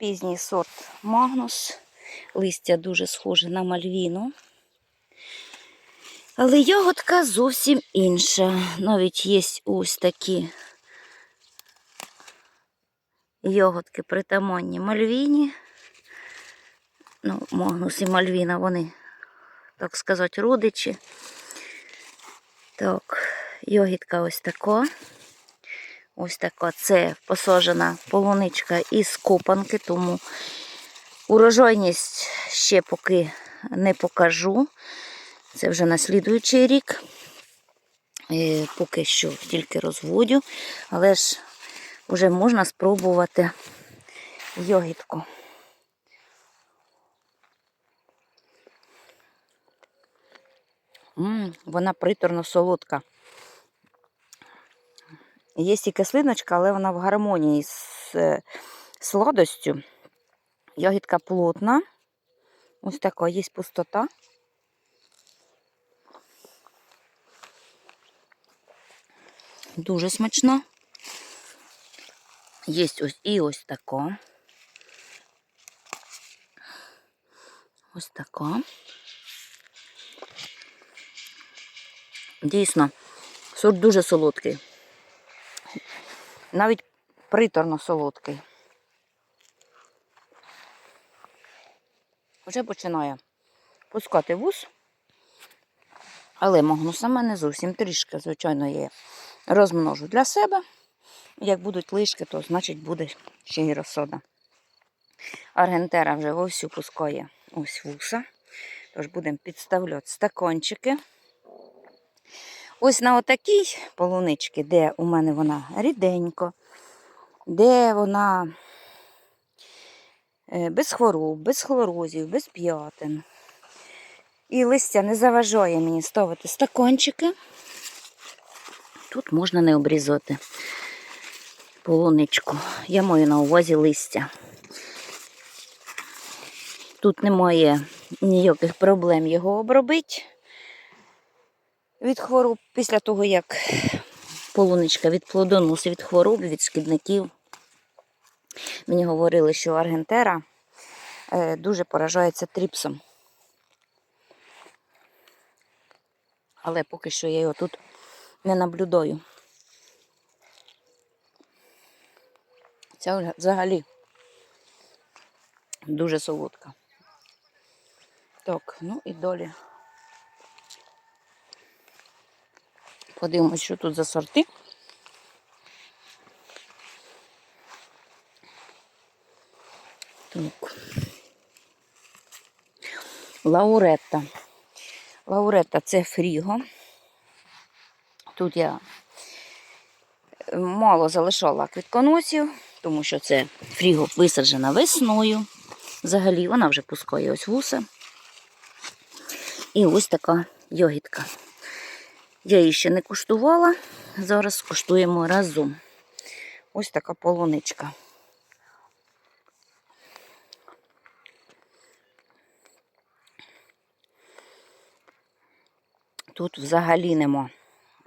пізній сорт Магнус. Листя дуже схоже на мальвіну. Але ягодка зовсім інша. Навіть є ось такі ягодки притаманні мальвіні. Ну, Магнус і Мальвіна, вони, так сказати, родичі. Так, йогітка ось така. Ось така. Це посаджена полуничка із копанки, тому урожайність ще поки не покажу. Це вже на слідуючий рік. Е, Поки що тільки розводю, але ж вже можна спробувати йогітку. М, вона приторно солодка. Є і кислиночка, але вона в гармонії з сладостю. Ягідка плотна. Ось така є пустота. Дуже смачна. Є ось і ось така. Ось така. Дійсно, сорт дуже солодкий. Навіть приторно солодкий. Вже починає пускати вус. Але магнуса в мене зовсім трішки, звичайно, є. Розмножу для себе. Як будуть лишки, то значить буде ще й розсода. Аргентера вже вовсю пускає ось вуса. Тож будемо підставляти стакончики. Ось на отакій полуничці, де у мене вона ріденько, де вона е, без хвороб, без хлорозів, без п'ятин. І листя не заважає мені ставити стакончики. Тут можна не обрізати полуничку. Я маю на увазі листя. Тут немає ніяких проблем його обробити від хвороб після того, як полуничка від плодоносу, від хвороб, від шкідників. Мені говорили, що аргентера е, дуже поражається тріпсом. Але поки що я його тут не наблюдаю. Ця взагалі дуже солодка. Так, ну і долі. Подивимось, що тут за сорти. Так. Лауретта. Лауретта це фріго. Тут я мало залишала квітконосів, тому що це фріго висаджена весною. Взагалі вона вже пускає ось вуса. І ось така йогітка. Я її ще не куштувала. Зараз скуштуємо разом. Ось така полуничка. Тут взагалі нема,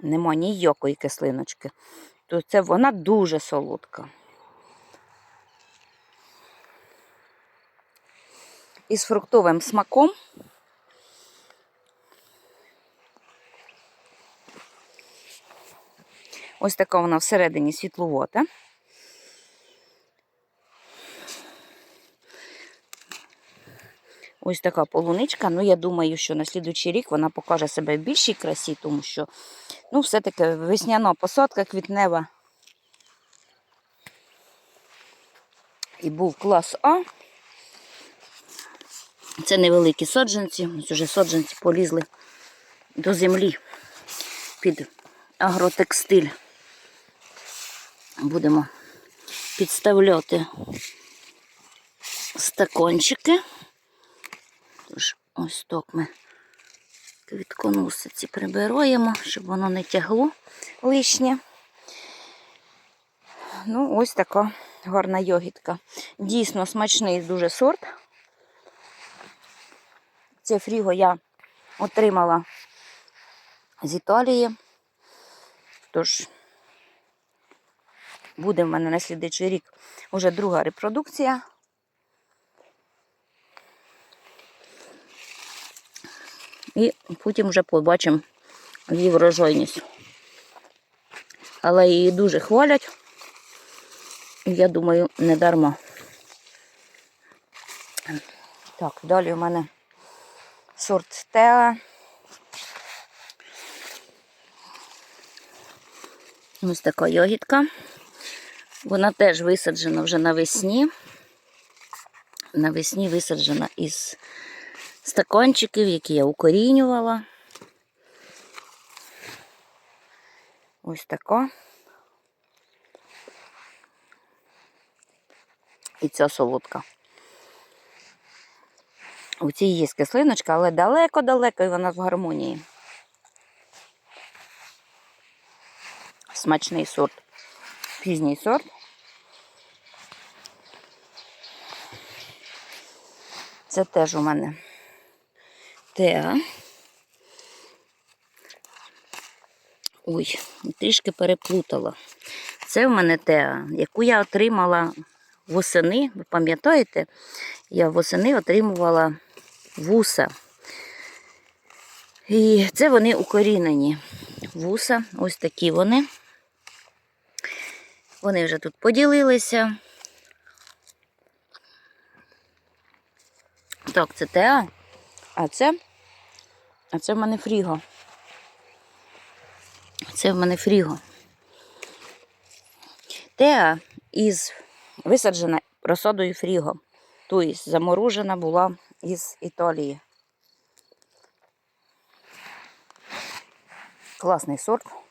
нема ніякої кислиночки. То це вона дуже солодка. Із фруктовим смаком. Ось така вона всередині світловота. Ось така полуничка. Ну, я думаю, що на слідуючий рік вона покаже себе в більшій красі, тому що, ну, все-таки весняна посадка квітнева. І був клас А. Це невеликі саджанці. Ось уже саджанці полізли до землі під агротекстиль. Будемо підставляти стакончики. Тож, ось так ми квітконосиці прибираємо, щоб воно не тягло лишнє. Ну, ось така гарна йогітка. Дійсно смачний дуже сорт. Це фріго я отримала з Італії. Тож, буде в мене на слідчий рік вже друга репродукція. І потім вже побачимо її врожайність. Але її дуже хвалять, я думаю, не дарма. Так, далі у мене сорт Теа. Ось така йогітка. Вона теж висаджена вже навесні. Навесні висаджена із стаканчиків, які я укорінювала. Ось така. І ця солодка. У цій є кислиночка, але далеко-далеко і вона в гармонії. Смачний сорт. Пізній сорт. Це теж у мене теа. Ой, трішки переплутала. Це в мене теа, яку я отримала восени. Ви пам'ятаєте? Я восени отримувала вуса. І це вони укорінені. Вуса, ось такі вони. Вони вже тут поділилися. Так, це Теа, а це, а це в мене Фріго. Це в мене Фріго. Теа із висаджена розсадою Фріго. Тобто заморожена була із Італії. Класний сорт.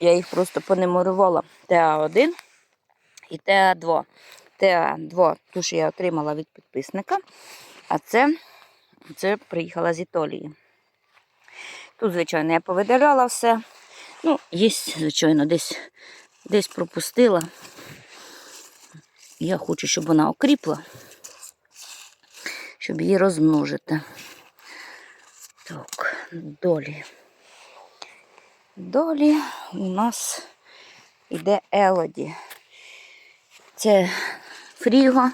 Я їх просто понеморувала. ТА1 і ТА2. ТА2, ту, що я отримала від підписника, а це, це приїхала з Італії. Тут, звичайно, я повидаляла все. Ну, є, звичайно, десь, десь пропустила. Я хочу, щоб вона окріпла, щоб її розмножити. Так, долі. Долі у нас йде Елоді. Це Фріго.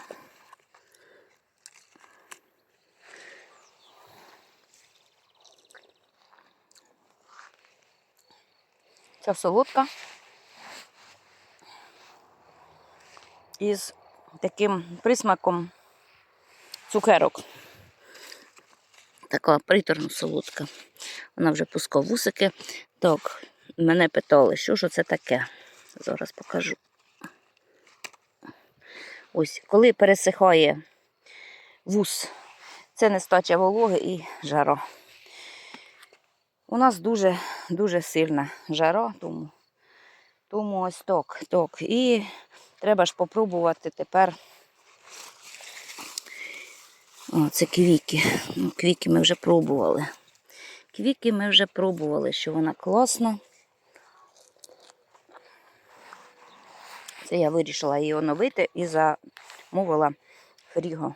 Це солодка. Із таким присмаком цукерок. Така приторно солодка. Вона вже пускав вусики. Так, мене питали, що ж це таке? Зараз покажу. Ось, коли пересихає вус, це нестача вологи і жара. У нас дуже дуже сильна жара, тому, тому ось так, так. І треба ж попробувати тепер. О, це квіки. Ну, квіки ми вже пробували. Квіки ми вже пробували, що вона класна. Це я вирішила її оновити і замовила фріго.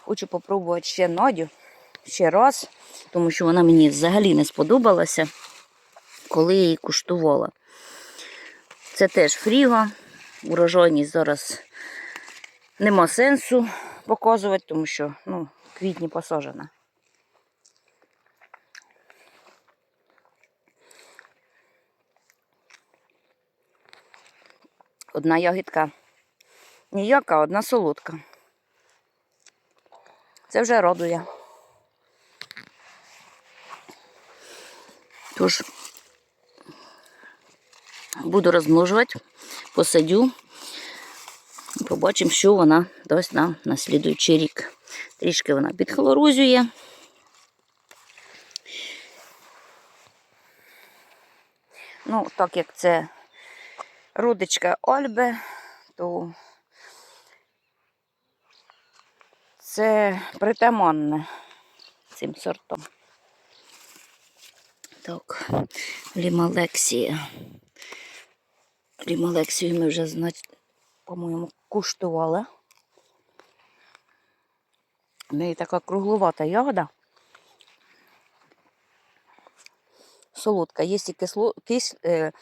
Хочу попробувати ще Надю, ще раз, тому що вона мені взагалі не сподобалася, коли я її куштувала. Це теж фріго. Урожайність зараз нема сенсу показувати, тому що ну, квітні посажена. Одна ягідка ніяка, одна солодка. Це вже радує. Тож буду розмножувати, посадю. Побачимо, що вона дасть нам на слідуючий рік. Трішки вона підхлорозює. Ну, так як це родичка Ольби, то це притаманне цим сортом. Так, лімалексія. Лімалексію ми вже, по-моєму, куштували. В неї така круглувата ягода. Солодка, є і кисло, кис, е,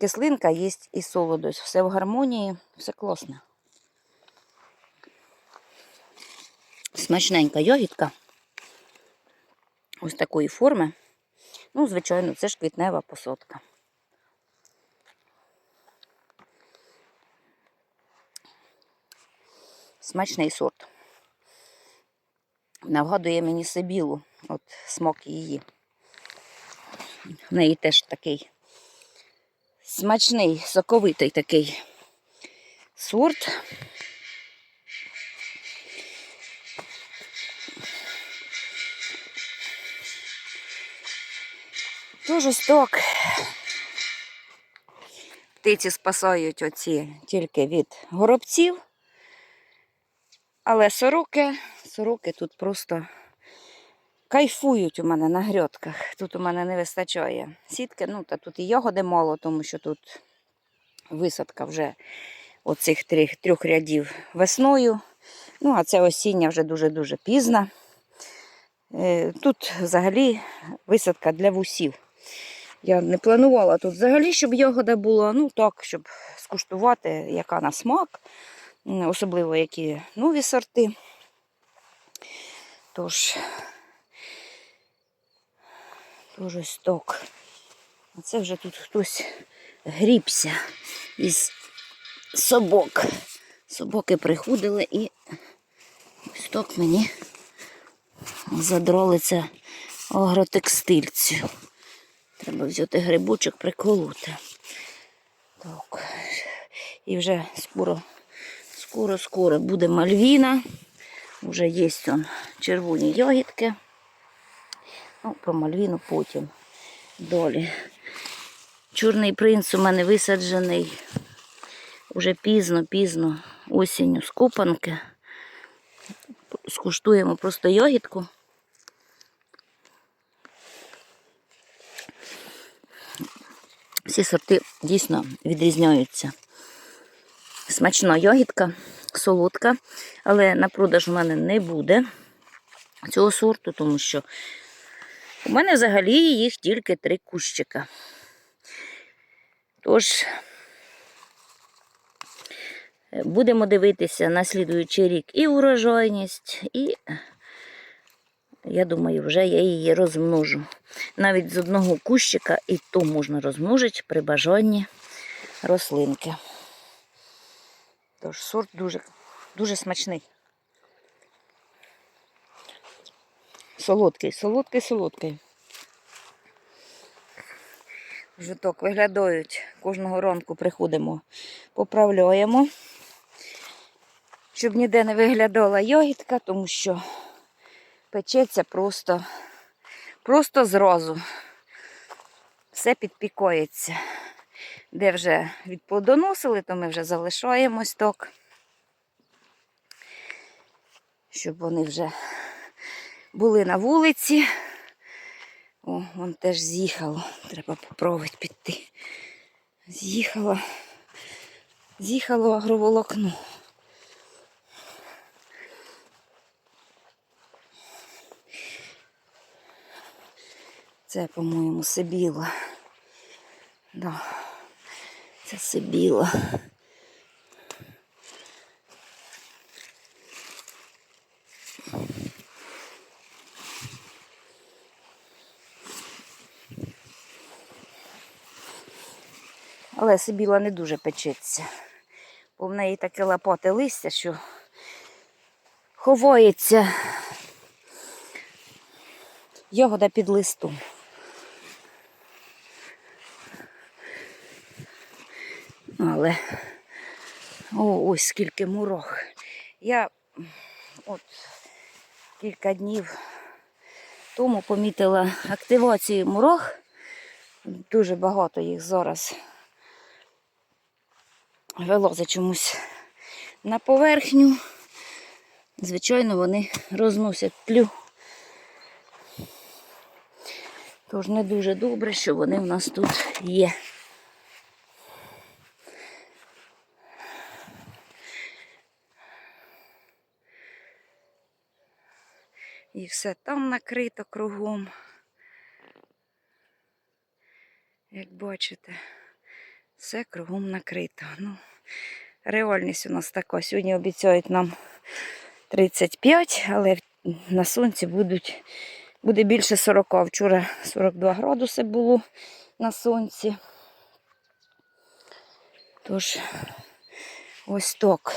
кислинка, є і солодость. Все в гармонії, все класно. Смачненька йогітка. Ось такої форми. Ну, звичайно, це ж квітнева посадка. Смачний сорт. Нагадує мені Сибілу, от смак її. В неї теж такий смачний, соковитий такий сорт. Дуже сток. Птиці спасають оці тільки від горобців. Але сороки, сороки тут просто кайфують у мене на грядках. Тут у мене не вистачає сітки. Ну, та тут і ягоди мало, тому що тут висадка вже оцих трьох, трьох рядів весною. Ну, а це осіння вже дуже-дуже пізна. Е, Тут взагалі висадка для вусів. Я не планувала тут взагалі, щоб ягода була. Ну так, щоб скуштувати, яка на смак, особливо які нові сорти. Тож, тож ось так. А це вже тут хтось грібся із собак. Собаки приходили і ось так мені задрали це агротекстильцю. Треба взяти грибочок, приколоти. Так. І вже скоро, скоро, скоро буде мальвіна. Вже є он червоні ягідки. Ну, про мальвіну потім. Далі. Чорний принц у мене висаджений уже пізно-пізно осінню з копанки. Скуштуємо просто ягідку. Всі сорти дійсно відрізняються. Смачна ягідка, солодка, але на продаж у мене не буде цього сорту, тому що у мене взагалі їх тільки три кущика. Тож, будемо дивитися на слідуючий рік і урожайність, і я думаю, вже я її розмножу. Навіть з одного кущика і то можна розмножити при бажанні рослинки. Тож сорт дуже, дуже смачний. Солодкий, солодкий, солодкий. Вже виглядають. Кожного ранку приходимо, поправляємо, щоб ніде не виглядала йогітка, тому що печеться просто, просто зразу. Все підпікується. Де вже відплодоносили, то ми вже залишаємось так, щоб вони вже були на вулиці. О, вон теж з'їхало. Треба попробувати піти. З'їхало. З'їхало агроволокно. Це, по-моєму, Сибіла. Да. Це Сибіла. Але Сибіла не дуже печеться, бо в неї таке лопате листя, що ховається ягода під листом. Але о, ось скільки мурох. Я от кілька днів тому помітила активацію мурох. Дуже багато їх зараз вилазить чомусь на поверхню. Звичайно, вони розносять тлю. Тож не дуже добре, що вони в нас тут є. І все там накрито кругом. Як бачите, все кругом накрито. Ну, реальність у нас така. Сьогодні обіцяють нам 35, але на сонці будуть, буде більше 40. Вчора 42 градуси було на сонці. Тож, ось так.